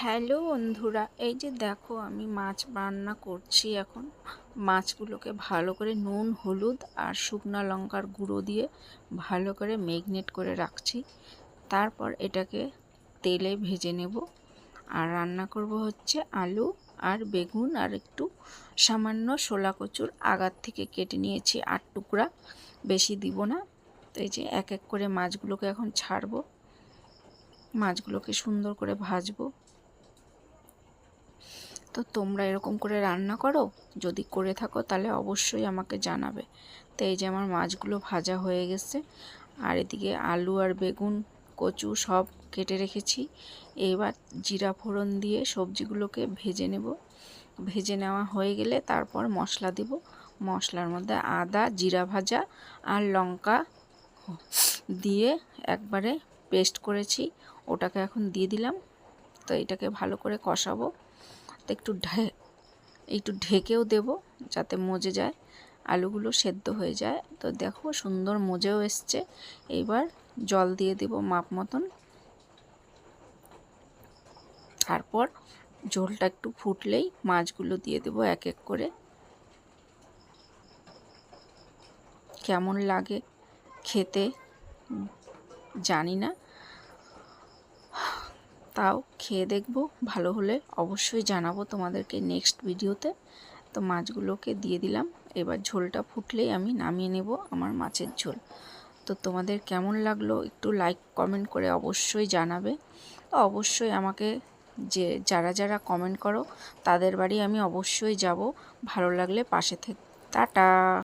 Hello বন্ধুরা, এই যে দেখো আমি মাছ রান্না করছি এখন। মাছগুলোকে ভালো করে নুন, হলুদ আর শুকনো লঙ্কার গুঁড়ো দিয়ে ভালো করে ম্যাগনেট করে রাখছি। তারপর এটাকে তেলে ভেজে নেব। আর রান্না করব হচ্ছে আলু আর বেগুন আর একটু সামান্য শোলা কচুর আগার থেকে কেটে নিয়েছি। আট টুকরা, বেশি দিব না। তো এই যে এক এক করে মাছগুলোকে এখন ছাড়বো। মাছগুলোকে সুন্দর করে ভাজবো। তো তোমরা এরকম করে রান্না করো? যদি করে থাকো তাহলে অবশ্যই আমাকে জানাবে। তো এই যে আমার মাছগুলো ভাজা হয়ে গেছে। আর এদিকে আলু আর বেগুন, কচু সব কেটে রেখেছি। এবার জিরা ফোড়ন দিয়ে সবজিগুলোকে ভেজে নেব। ভেজে নেওয়া হয়ে গেলে তারপর মশলা দেব। মশলার মধ্যে আদা, জিরা ভাজা আর লঙ্কা দিয়ে একবারে পেস্ট করেছি। ওটাকে এখন দিয়ে দিলাম। তো এটাকে ভালো করে কষাবো। একটু ঢে, একটু ঢেকেও দেব যাতে মজে যায়। আলুগুলো সেদ্ধ হয়ে যায়। তো দেখো সুন্দর মজেও এসছে। এইবার জল দিয়ে দেব মাপ মতন। তারপর ঝোলটা একটু ফুটলেই মাছগুলো দিয়ে দেব এক এক করে। কেমন লাগে খেতে জানি না। তাও খেয়ে দেখব। ভালো হলে অবশ্যই জানাব তোমাদেরকে নেক্সট ভিডিওতে তো মাছগুলোকে দিয়ে দিলাম। এবার ঝোলটা ফুটলেই আমি নামিয়ে নেব আমার মাছের ঝোল। তো তোমাদের কেমন লাগল একটু লাইক কমেন্ট করে অবশ্যই জানাবে। তো অবশ্যই আমাকে যে, যারা যারা কমেন্ট করো, তাদের বাড়ি আমি অবশ্যই যাব। ভালো লাগলে পাশে থেকে, টাটা!